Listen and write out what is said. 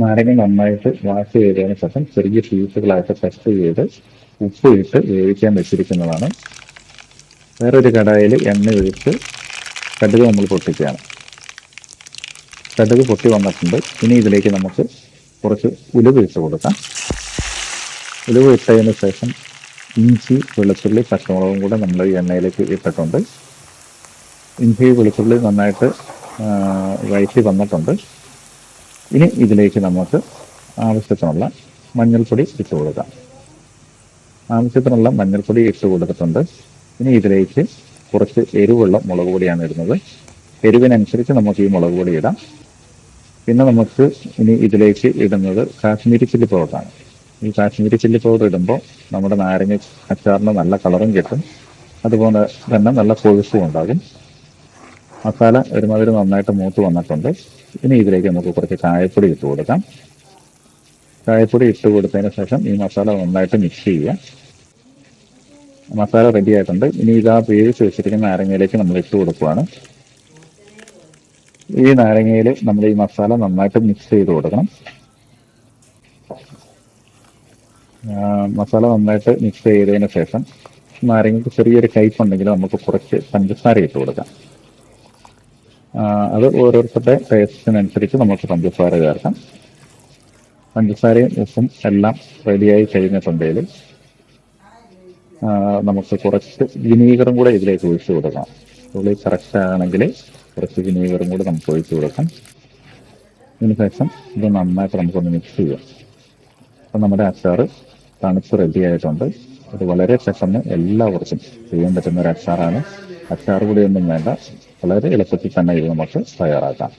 നാരങ്ങ നന്നായിട്ട് വാഷ് ചെയ്തതിന് ശേഷം ചെറിയ പീസുകളായിട്ട് കട്ട് ചെയ്ത് ഉപ്പ് ഇട്ട് വേവിക്കാൻ വെച്ചിരിക്കുന്നതാണ്. വേറൊരു കടായിൽ എണ്ണ ഒഴിച്ച് കടുക് നമ്മൾ പൊട്ടിക്കുകയാണ്. കടുക് പൊട്ടി വന്നിട്ടുണ്ട്. ഇനി ഇതിലേക്ക് നമുക്ക് കുറച്ച് ഉലുവ ഇട്ട് കൊടുക്കാം. ഉലുവ ഇട്ടതിന് ശേഷം ഇഞ്ചി വെളുത്തുള്ളി പച്ചമുളകും കൂടെ നമ്മൾ എണ്ണയിലേക്ക് ഇട്ടിട്ടുണ്ട്. ഇഞ്ചി വെളുത്തുള്ളി നന്നായിട്ട് വഴറ്റി വന്നിട്ടുണ്ട്. ഇനി ഇതിലേക്ക് നമുക്ക് ആവശ്യത്തിനുള്ള മഞ്ഞൾപ്പൊടി ഇട്ട് കൊടുക്കാം. ആവശ്യത്തിനുള്ള മഞ്ഞൾപ്പൊടി ഇട്ട് കൊടുത്തിട്ടുണ്ട്. ഇനി ഇതിലേക്ക് കുറച്ച് എരിവുള്ള മുളക് പൊടിയാണ് ഇടുന്നത്. എരിവിനനുസരിച്ച് നമുക്ക് ഈ മുളക് പൊടി ഇടാം. പിന്നെ നമുക്ക് ഇനി ഇതിലേക്ക് ഇടുന്നത് കാശ്മീരി ചില്ലി പൗഡറാണ്. ഈ കാശ്മീരി ചില്ലി പൗഡർ ഇടുമ്പോൾ നമ്മുടെ നാരങ്ങ അച്ചാറിന് നല്ല കളറും കിട്ടും. അതുപോലെ തന്നെ നല്ല കൊഴുപ്പും ഉണ്ടാകും. മസാല ഒരുമാതിരി നന്നായിട്ട് മൂത്ത് വന്നിട്ടുണ്ട്. ഇനി ഇതിലേക്ക് നമുക്ക് കുറച്ച് കായപ്പൊടി ഇട്ട് കൊടുക്കാം. കായപ്പൊടി ഇട്ട് കൊടുത്തതിന് ശേഷം ഈ മസാല നന്നായിട്ട് മിക്സ് ചെയ്യുക. മസാല റെഡി ആയിട്ടുണ്ട്. ഇനി ഇത് ആ വേവിച്ച് വെച്ചിരിക്കുന്ന നാരങ്ങയിലേക്ക് നമ്മൾ ഇട്ട് കൊടുക്കുകയാണ് ഈ നാരങ്ങയിൽ നമ്മൾ ഈ മസാല നന്നായിട്ട് മിക്സ് ചെയ്ത് കൊടുക്കണം. മസാല നന്നായിട്ട് മിക്സ് ചെയ്തതിന് ശേഷം നാരങ്ങയ്ക്ക് ചെറിയൊരു ഉണ്ടെങ്കിൽ നമുക്ക് കുറച്ച് പഞ്ചസാര ഇട്ട് കൊടുക്കാം. അത് ഓരോരുത്തരുടെ ടേസ്റ്റിനനുസരിച്ച് നമുക്ക് പഞ്ചസാര ചേർക്കാം. പഞ്ചസാരയും ഉപ്പും എല്ലാം റെഡിയായി കഴിഞ്ഞിട്ടുണ്ടെങ്കിൽ നമുക്ക് കുറച്ച് വിനീഗറും കൂടെ ഇതിലേക്ക് ഒഴിച്ചു കൊടുക്കാം. ഉള്ളി കറക്റ്റ് ആണെങ്കിൽ കുറച്ച് വിനീഗറും കൂടെ നമുക്ക് ഒഴിച്ചു കൊടുക്കാം. അതിനുശേഷം ശേഷം ഇത് നന്നായിട്ട് നമുക്കൊന്ന് മിക്സ് ചെയ്യാം. അപ്പം നമ്മുടെ അച്ചാർ തണുപ്പ് റെഡി ആയിട്ടുണ്ട്. ഇത് വളരെ പെട്ടെന്ന് എല്ലാവർക്കും ചെയ്യാൻ പറ്റുന്ന ഒരു അച്ചാറാണ്. അച്ചാർ കൂടിയൊന്നും വേണ്ട. വളരെ എളുപ്പത്തിൽ തന്നെ ഇത് നമുക്ക് തയ്യാറാക്കാം.